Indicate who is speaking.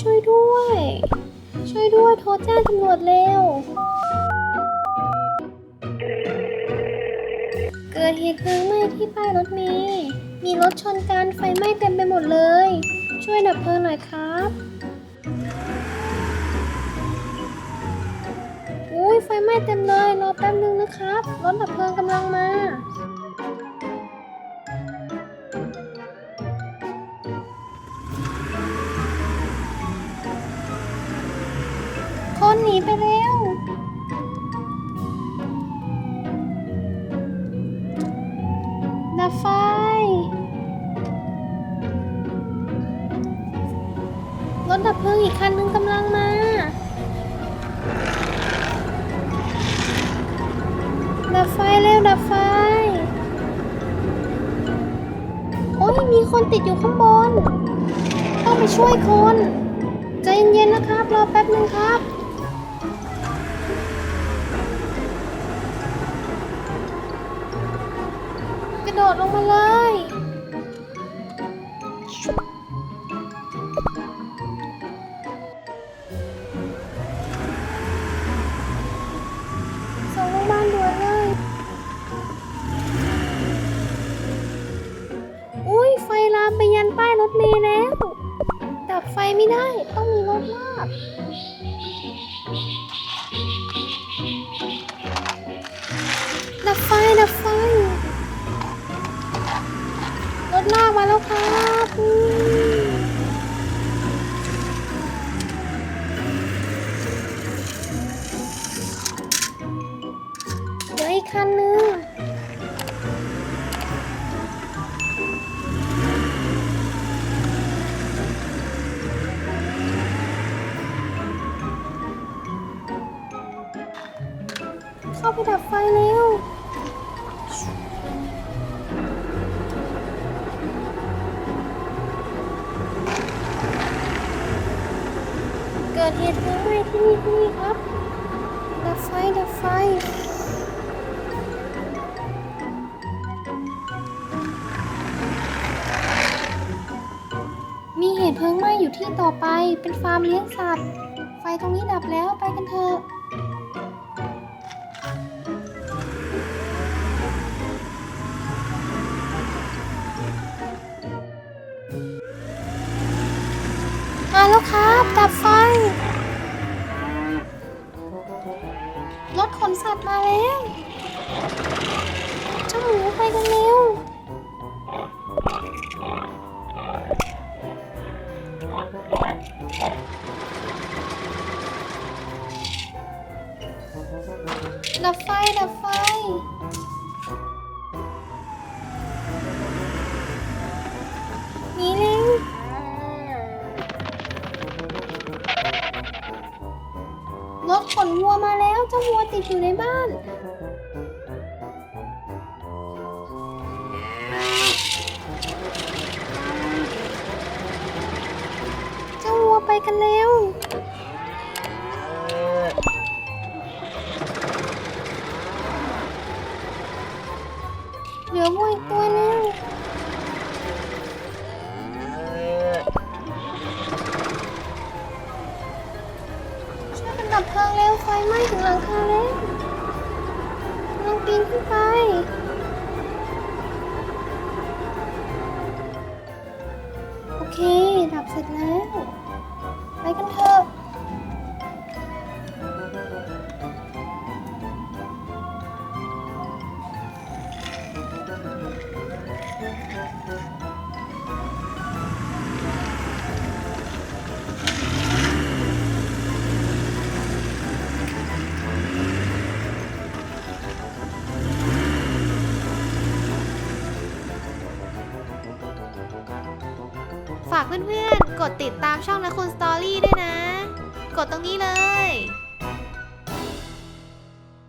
Speaker 1: ช่วยด้วย ช่วยด้วยโทรแจ้งตำรวจเร็ว เกิดเหตุเพลิงไหม้ที่ป้ายรถเมย์มีรถชนกันไฟไหม้เต็มไปหมดเลย ช่วยดับเพลิงหน่อยครับ อุ้ยไฟไหม้เต็มเลย รอแป๊บนึงนะครับ รถดับเพลิงกำลังมา นหนีไปเร็วดับไฟ รถดับเพลิงอีกคันนึงกำลังมาดับไฟเร็วดับไฟ โอ้ยมีคนติดอยู่ข้างบน ต้องไปช่วยคน ใจเย็นๆนะครับ รอแป๊บนึงครับ ระโดดลงมาเลย ส่งโรงพยาบาลด่วนเลย อุ้ยไฟลามไปยันป้ายรถเมล์แล้ว ดับไฟไม่ได้ ต้องมีรถลากดับไฟดับไฟ แล้วครับอืมเหลืออีกคันนึงเข้าไปดับไฟเร็ว กิดเหตุเพลิงไหม้ที่นี่ที่นี่ครับ ดับไฟ ดับไฟ มีเหตุเพลิงไหม้อยู่ที่ต่อไป เป็นฟาร์มเลี้ยงสัตว์ ไฟตรงนี้ดับแล้ว ไปกันเถอะ รถขนสัตว์มาแล้วเจ้าหมูไปกันเร็วดับไฟดับไฟ รถขนวัวมาแล้วเจ้าวัวติดอยู่ในบ้าน เจ้าวัวไปกันเร็วำลังปีนขึ้
Speaker 2: ฝากเพื่อนๆ กดติดตามช่องนะคุณสตอรี่ด้วยนะ กดตรงนี้เลย